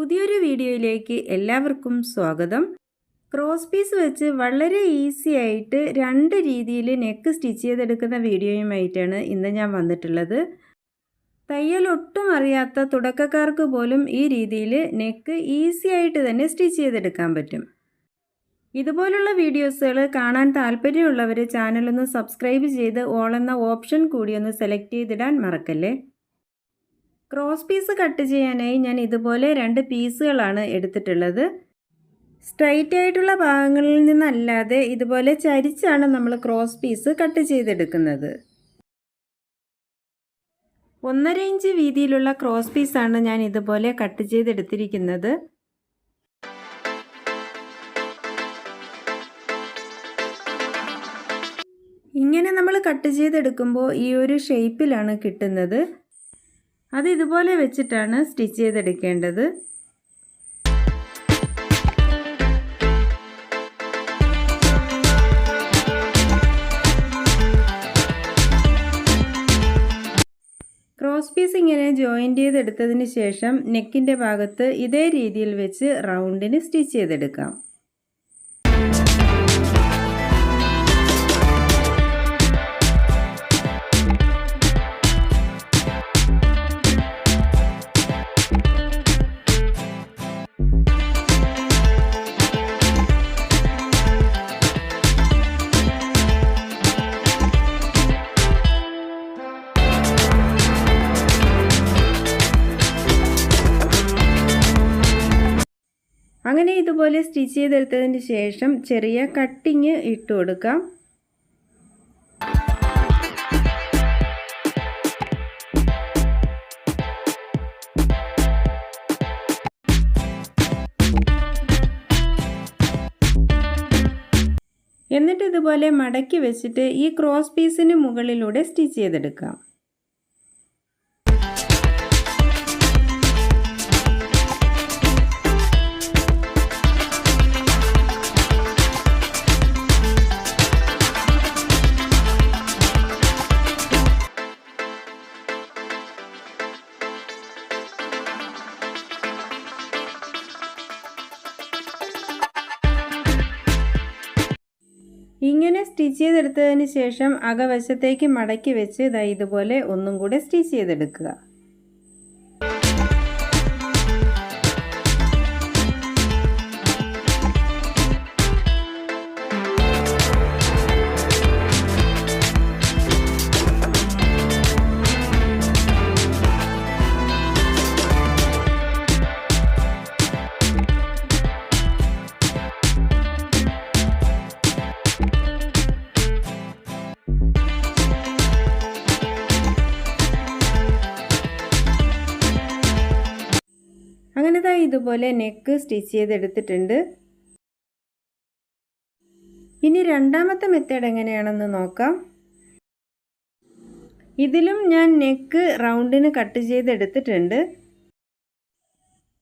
പുതിയൊരു വീഡിയോയിലേക്ക് എല്ലാവർക്കും സ്വാഗതം. ക്രോസ് പീസ് വെച്ച് വളരെ ഈസി ആയിട്ട് രണ്ട് രീതിയിൽ നെക്ക് സ്റ്റിച്ച് ചെയ്തെടുക്കുന്ന വീഡിയോയുമായിട്ടാണ് ഇന്ന് ഞാൻ വന്നിട്ടുള്ളത്. തയ്യൽ ഒട്ടും അറിയാത്ത തുടക്കക്കാർക്ക് പോലും ഈ രീതിയിൽ നെക്ക് ഈസി ആയിട്ട് തന്നെ സ്റ്റിച്ച് ചെയ്തെടുക്കാൻ പറ്റും. ഇതുപോലുള്ള വീഡിയോസുകൾ കാണാൻ താല്പര്യമുള്ളവർ ചാനലൊന്ന് സബ്സ്ക്രൈബ് ചെയ്ത് ഓൾ എന്ന ഓപ്ഷൻ കൂടി ഒന്ന് സെലക്ട് ചെയ്തിടാൻ മറക്കല്ലേ? ക്രോസ് പീസ് കട്ട് ചെയ്യാനായി ഞാൻ ഇതുപോലെ രണ്ട് പീസുകളാണ് എടുത്തിട്ടുള്ളത്. സ്ട്രൈറ്റ് ആയിട്ടുള്ള ഭാഗങ്ങളിൽ നിന്നല്ലാതെ ഇതുപോലെ ചരിച്ചാണ് നമ്മൾ ക്രോസ് പീസ് കട്ട് ചെയ്തെടുക്കുന്നത്. ഒന്നര ഇഞ്ച് വീതിയിലുള്ള ക്രോസ് പീസാണ് ഞാൻ ഇതുപോലെ കട്ട് ചെയ്തെടുത്തിരിക്കുന്നത്. ഇങ്ങനെ നമ്മൾ കട്ട് ചെയ്തെടുക്കുമ്പോൾ ഈ ഒരു ഷേപ്പിലാണ് കിട്ടുന്നത്. അത് ഇതുപോലെ വെച്ചിട്ടാണ് സ്റ്റിച്ച് ചെയ്തെടുക്കേണ്ടത്. ക്രോസ് പീസ് ഇങ്ങനെ ജോയിന്റ് ചെയ്തെടുത്തതിന് ശേഷം നെക്കിന്റെ ഭാഗത്ത് ഇതേ രീതിയിൽ വെച്ച് റൗണ്ടിന് സ്റ്റിച്ച് ചെയ്തെടുക്കാം. അങ്ങനെ ഇതുപോലെ സ്റ്റിച്ച് ചെയ്തെടുത്തതിന് ശേഷം ചെറിയ കട്ടിങ് ഇട്ട് കൊടുക്കാം. എന്നിട്ട് ഇതുപോലെ മടക്കി വെച്ചിട്ട് ഈ ക്രോസ് പീസിന് മുകളിലൂടെ സ്റ്റിച്ച് ചെയ്തെടുക്കാം. ഇങ്ങനെ സ്റ്റിച്ച് ചെയ്തെടുത്തതിന് ശേഷം അകവശത്തേക്ക് മടക്കി വെച്ച് ഇതാ ഇതുപോലെ ഒന്നും കൂടെ സ്റ്റിച്ച് ചെയ്തെടുക്കുക. അങ്ങനെ ദാ ഇതുപോലെ നെക്ക് സ്റ്റിച്ച് ചെയ്തെടുത്തിട്ടുണ്ട്. ഇനി രണ്ടാമത്തെ മെത്തേഡ് എങ്ങനെയാണെന്ന് നോക്കാം. ഇതിലും ഞാൻ നെക്ക് റൗണ്ടിന് കട്ട് ചെയ്തെടുത്തിട്ടുണ്ട്.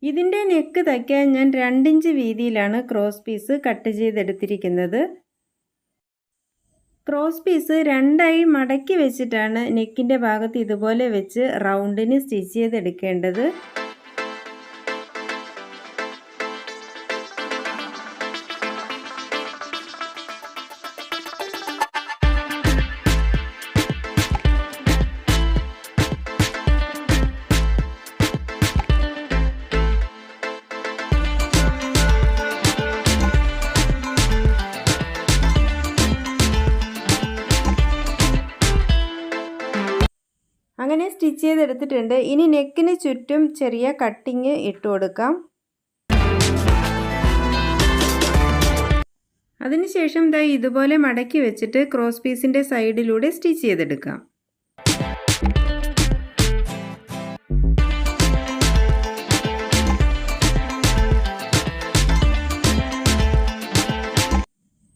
ഇതിന്റെ നെക്ക് തയ്ക്കാൻ ഞാൻ രണ്ടിഞ്ച് വീതിയിലാണ് ക്രോസ് പീസ് കട്ട് ചെയ്തെടുത്തിരിക്കുന്നത്. ക്രോസ് പീസ് രണ്ടായി മടക്കി വെച്ചിട്ടാണ് നെക്കിന്റെ ഭാഗത്ത് ഇതുപോലെ വെച്ച് റൗണ്ടിന് സ്റ്റിച്ച് ചെയ്തെടുക്കേണ്ടത്. അങ്ങനെ സ്റ്റിച്ച് ചെയ്തെടുത്തിട്ടുണ്ട്. ഇനി നെക്കിന് ചുറ്റും ചെറിയ കട്ടിങ് ഇട്ട് കൊടുക്കാം. അതിനുശേഷം ദാ ഇതുപോലെ മടക്കി വെച്ചിട്ട് ക്രോസ് പീസിന്റെ സൈഡിലൂടെ സ്റ്റിച്ച് ചെയ്തെടുക്കാം.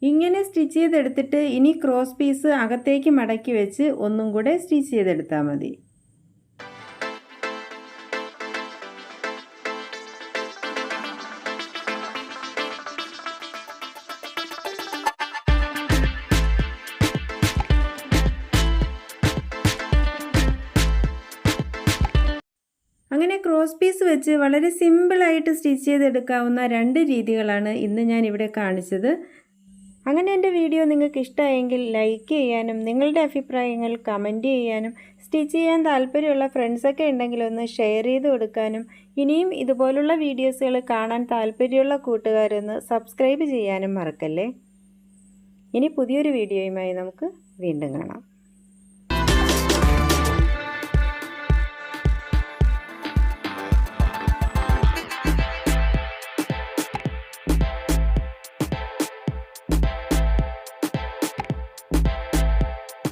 ഇങ്ങനെ സ്റ്റിച്ച് ചെയ്തെടുത്തിട്ട് ഇനി ക്രോസ് പീസ് അകത്തേക്ക് മടക്കി വെച്ച് ഒന്നും കൂടെ സ്റ്റിച്ച് ചെയ്തെടുത്താൽ മതി. അങ്ങനെ ക്രോസ് പീസ് വെച്ച് വളരെ സിമ്പിളായിട്ട് സ്റ്റിച്ച് ചെയ്തെടുക്കാവുന്ന രണ്ട് രീതികളാണ് ഇന്ന് ഞാൻ ഇവിടെ കാണിച്ചത്. അങ്ങനെ എന്റെ വീഡിയോ നിങ്ങൾക്ക് ഇഷ്ടമായെങ്കിൽ ലൈക്ക് ചെയ്യാനും നിങ്ങളുടെ അഭിപ്രായങ്ങൾ കമന്റ് ചെയ്യാനും സ്റ്റിച്ച് ചെയ്യാൻ താല്പര്യമുള്ള ഫ്രണ്ട്സൊക്കെ ഉണ്ടെങ്കിൽ ഒന്ന് ഷെയർ ചെയ്ത് കൊടുക്കാനും ഇനിയും ഇതുപോലുള്ള വീഡിയോസുകൾ കാണാൻ താല്പര്യമുള്ള കൂട്ടുകാരൊന്ന് സബ്സ്ക്രൈബ് ചെയ്യാനും മറക്കല്ലേ? ഇനി പുതിയൊരു വീഡിയോയുമായി നമുക്ക് വീണ്ടും കാണാം.